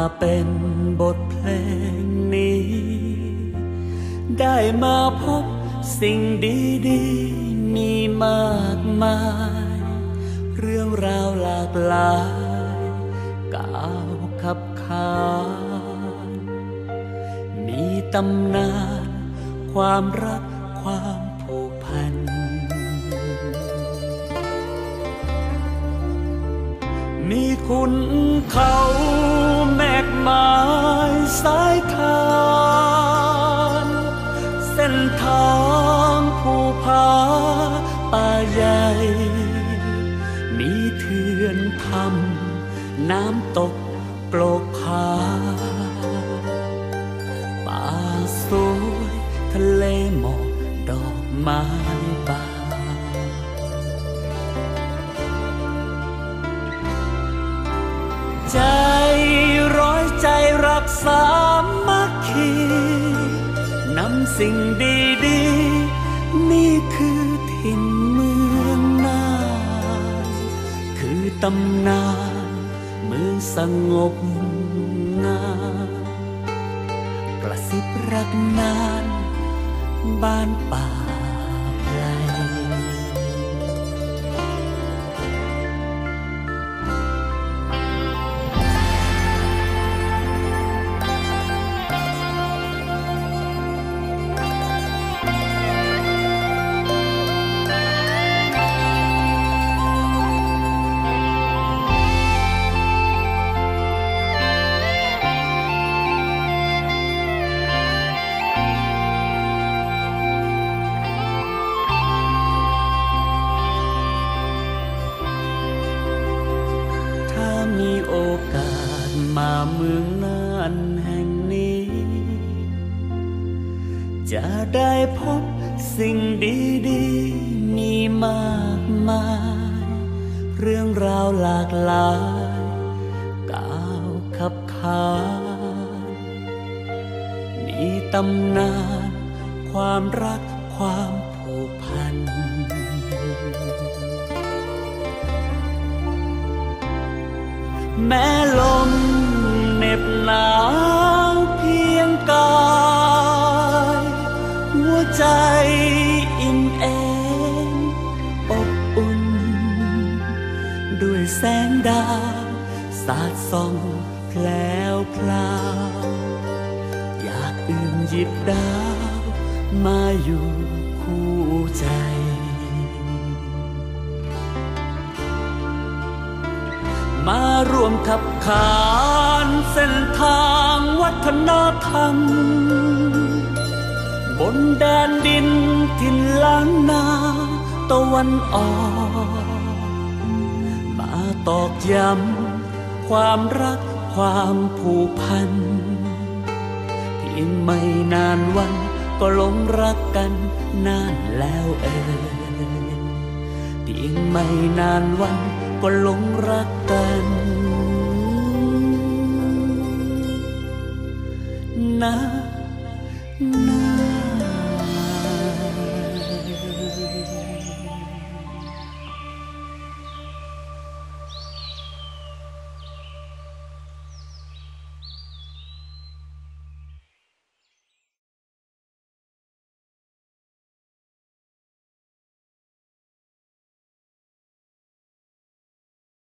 มาเป็นบทเพลงนี้ ได้มาพบสิ่งดีๆ มีมากมาย เรื่องราวหลากหลายก้าวขับขานมีตำนาน ความรักความผูกพัน มีคุณเขา แมกไม้สายทานเส้นทางผู้พาป่าใหญ่ มีเถื่อนทำน้ำตกโกลกผาป่าสวยทะเลหมอกดอกไม้ สิ่งดีๆ นี่คือถิ่นเมืองนานคือตำนานเมืองสงบงามกระสิบรักนานบ้านป่าไกล เมืองน่านแห่งนี้ จะได้พบสิ่งดีๆมีมากมาย เรื่องราวหลากหลายก้าวขับขานมีตำนาน ความรักความผูกพันแม้ลม น็บหนาวเพียงกาย หัวใจอิ่มเอมอบอุ่น ด้วยแสงดาวสาดส่องแผลวพลาว อยากอื่นหยิบดาว มาอยู่คู่ใจมาร่วมขับขาน เส้นทางวัฒนธรรม บนแดนดินทินล้านนาตะวันออก มาตอกย้ำความรักความผูกพันเพียงไม่นานวันก็หลงรักกันนานแล้วเอ่ยเพียงไม่นานวันก็หลงรักกัน 那那。